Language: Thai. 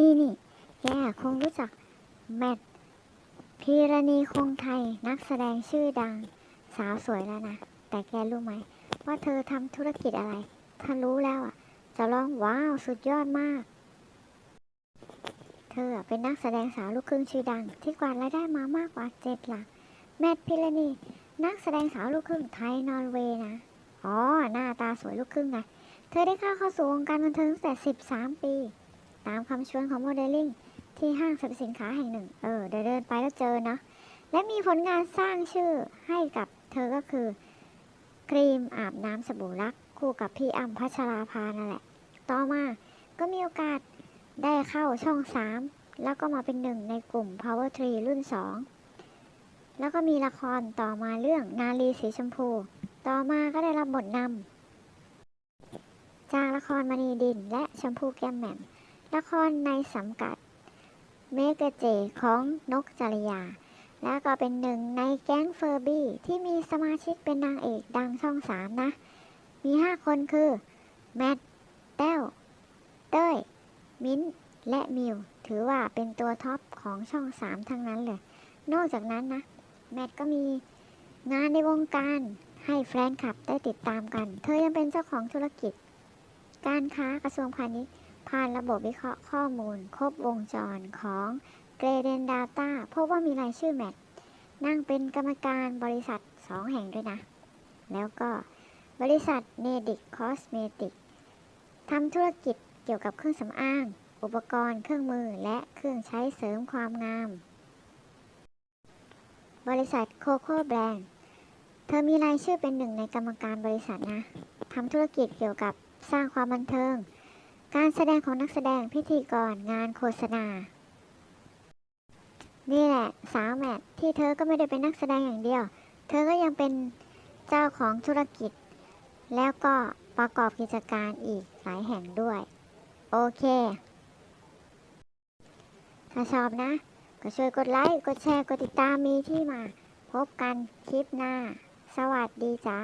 นี่นี่แกคงรู้จักแมทพีรณีคงไทยนักแสดงชื่อดังสาวสวยแล้วนะ แต่แกรู้ไหม ว่าเธอทำธุรกิจอะไร ถ้ารู้แล้วอะ จะร้องว้าวสุดยอดมาก เธอเป็นนักแสดงสาวลูกครึ่งชื่อดัง ที่กวาดรายได้มามากกว่าเจ็ดหลัก แมทพิรณี นักแสดงสาวลูกครึ่งไทยนอร์เวย์นะ อ๋อ หน้าตาสวยลูกครึ่งไง เธอได้เข้าเข้าสู่วงการบันเทิงตั้งแต่ 13 ปี ตามคำชวนของโมเดลลิ่งที่ห้างสรรพสินค้าแห่งหนึ่ง เออเดินเดินไปแล้วเจอเนาะและมีผลงานสร้างชื่อให้กับเธอก็คือ ครีมอาบน้ำสบู่รัก คู่กับพี่อ้ำพัชราภานั่นแหละ ต่อมาก็มีโอกาสได้เข้าช่อง 3 แล้วก็มาเป็นหนึ่งในกลุ่ม Power Tree รุ่น 2 แล้วก็มีละครต่อมาเรื่องนาลีสีชมพู ต่อมาก็ได้รับบทนำจากละครมณีดินและชมพูแก้มแหม่ม ละครในสังกัด เมกเจของนกจริยา แล้วก็เป็นหนึ่งในแก๊งเฟอร์บี้ที่มีสมาชิกเป็นนางเอกดังช่องสามนะ มีห้าคนคือ แมทแต้วเต้ย มิ้น และมิว ถือว่าเป็นตัวท็อปของช่องสามทั้งนั้นเลย นอกจากนั้นนะ แมทก็มีงานในวงการให้แฟนคลับได้ติดตามกัน เธอยังเป็นเจ้าของธุรกิจ การค้ากระทรวงพาณิชย์ ผ่านระบบวิเคราะห์ข้อมูล ครบวงจรของเกรเดนดาต้าพบว่ามีรายชื่อแมทนั่งเป็นกรรมการบริษัท 2 แห่งด้วยนะ แล้วก็บริษัทเนดิกคอสเมติกทำธุรกิจเกี่ยวกับเครื่องสำอาง อุปกรณ์เครื่องมือและเครื่องใช้เสริมความงาม บริษัทโคโค่แบรนด์เธอมีรายชื่อเป็นหนึ่งในกรรมการบริษัทนะทำธุรกิจเกี่ยวกับสร้างความบันเทิง การแสดงของนักแสดงพิธีกรงานโฆษณา นี่แหละสาวแมทที่เธอก็ไม่ได้เป็นนักแสดงอย่างเดียว เธอก็ยังเป็นเจ้าของธุรกิจ แล้วก็ประกอบกิจการอีกหลายแห่งด้วย โอเค ถ้าชอบนะ ก็ช่วยกดไลค์ กดแชร์ กดติดตามมีที่มา พบกันคลิปหน้า สวัสดีจ้า